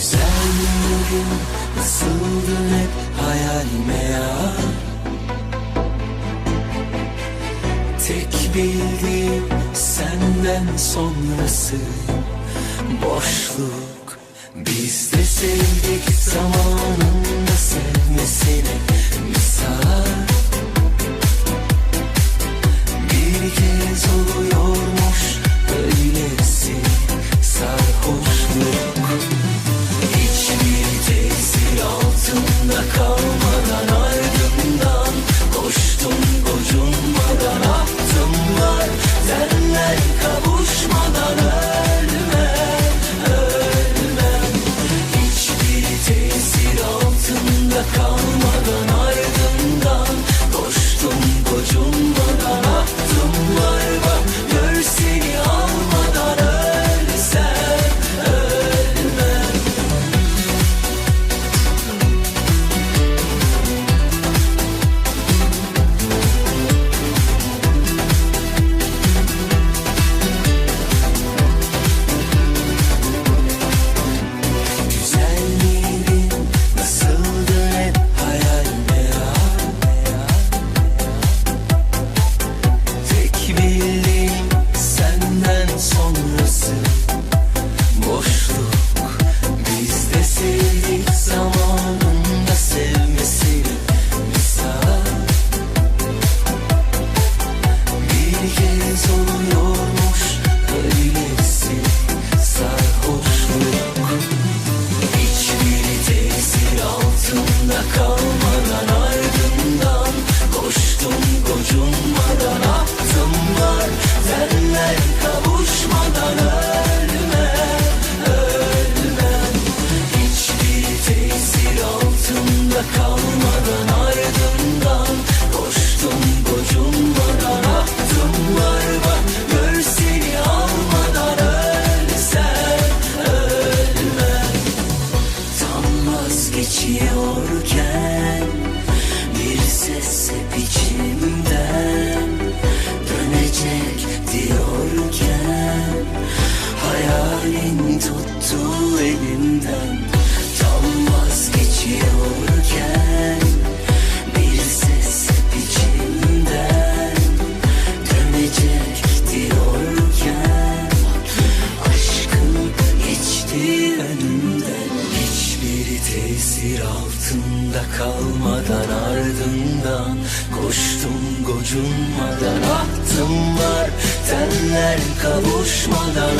Güzelliğin nasıldı hep hayalime ya? Tek bildiğim senden sonrası. Boşluk Biz de sevdik zamanında sevmesine Tesir altında kalmadan ardımdan altında kalmadan ardından Koştum gocunmadan ahtım var Bak gör seni almadan ölsem, ölmem. Tam vazgeçiyorken bir ses hep içimden tesir altında kalmadan ardından Koştum gocunmadan. Ahtım var Tenler kavuşmadan